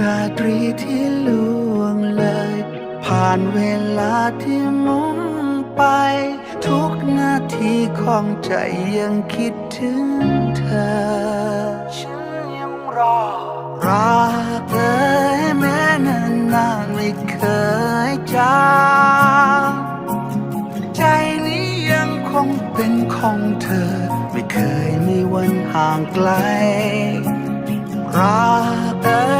ราตรีที่ล่วงเลย ผ่านเวลาที่มุนไป ทุกนาทีของใจยังคิดถึงเธอ ฉันยังรอ รักเธอแม้นานนานไม่เคยจางใจนี้ยังคงเป็นของเธอ ไม่เคยมีวันห่างไกล รักเอ่ยเมื่อ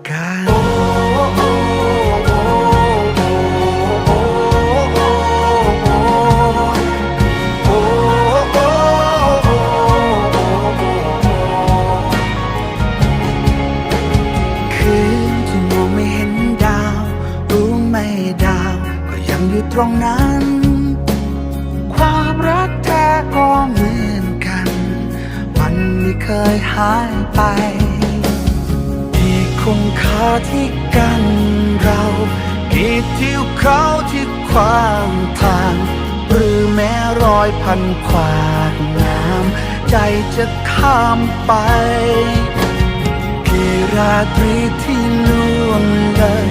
ตรงนั้น ความรักแท้ก็เหมือนกัน มันไม่เคยหายไปที่คงคาที่กันเรากี่ทิวเขาที่ขวางทาง หรือแม้รอยพันขวากน้ำใจจะข้ามไปกี่ราตรีที่ล่วงเลย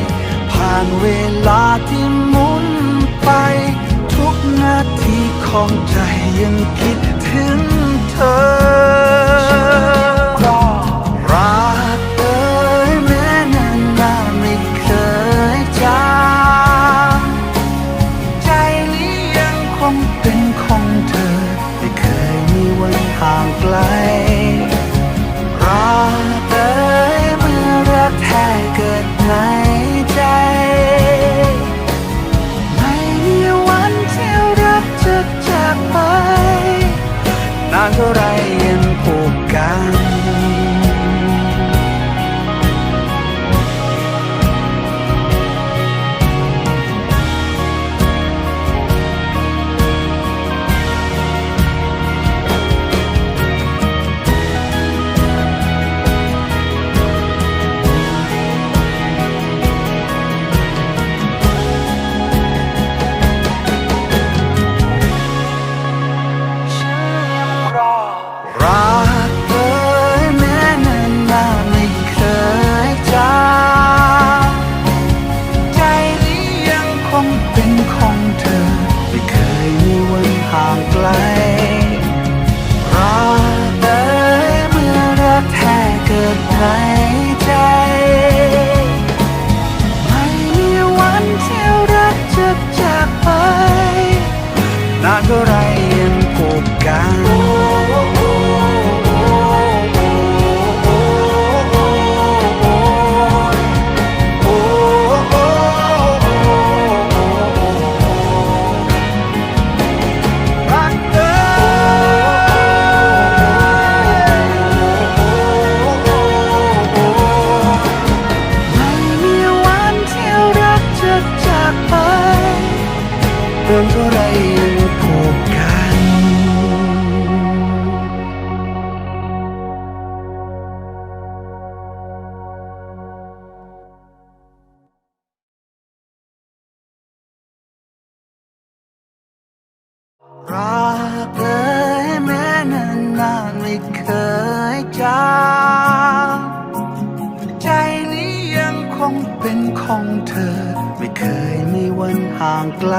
ผ่านเวลาที่ ไปทุกนาทีของใจยังคิดถึงเธอรักเอ่ยแม้นานนานไม่เคยจางใจนี้ยังคงเป็นของเธอไม่เคยมีวันห่างไกล รักเอ่ยแม้นานนานๆไม่เคยจางใจนี้ยังคงเป็นของเธอ ไม่เคยมีวันห่างไกล